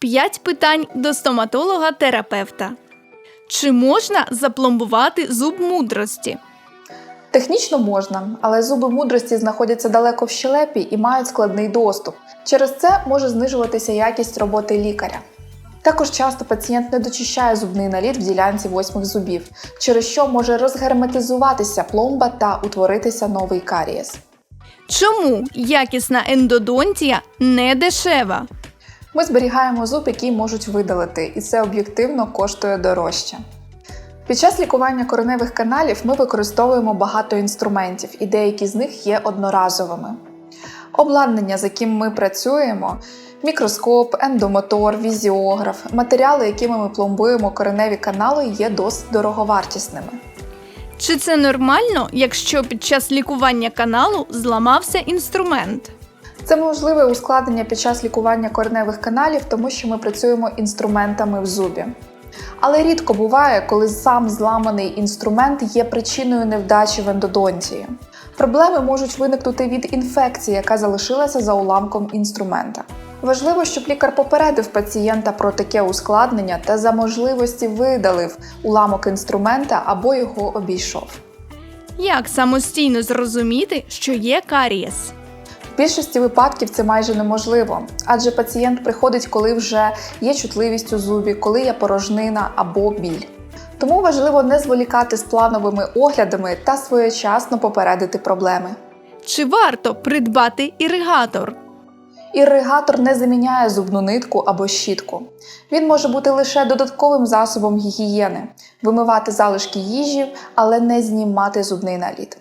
5 питань до стоматолога-терапевта. Чи можна запломбувати зуб мудрості? Технічно можна, але зуби мудрості знаходяться далеко в щелепі і мають складний доступ. Через це може знижуватися якість роботи лікаря. Також часто пацієнт не дочищає зубний наліт в ділянці восьмих зубів, через що може розгерметизуватися пломба та утворитися новий карієс. Чому якісна ендодонтія не дешева? Ми зберігаємо зуб, який можуть видалити, і це об'єктивно коштує дорожче. Під час лікування кореневих каналів ми використовуємо багато інструментів, і деякі з них є одноразовими. Обладнання, з яким ми працюємо, мікроскоп, ендомотор, візіограф, матеріали, якими ми пломбуємо кореневі канали, є досить дороговартісними. Чи це нормально, якщо під час лікування каналу зламався інструмент? Це можливе ускладнення під час лікування кореневих каналів, тому що ми працюємо інструментами в зубі. Але рідко буває, коли сам зламаний інструмент є причиною невдачі в ендодонтії. Проблеми можуть виникнути від інфекції, яка залишилася за уламком інструмента. Важливо, щоб лікар попередив пацієнта про таке ускладнення та за можливості видалив уламок інструмента або його обійшов. Як самостійно зрозуміти, що є карієс? В більшості випадків це майже неможливо, адже пацієнт приходить, коли вже є чутливість у зубі, коли є порожнина або біль. Тому важливо не зволікати з плановими оглядами та своєчасно попередити проблеми. Чи варто придбати іригатор? Іригатор не заміняє зубну нитку або щітку. Він може бути лише додатковим засобом гігієни, вимивати залишки їжі, але не знімати зубний наліт.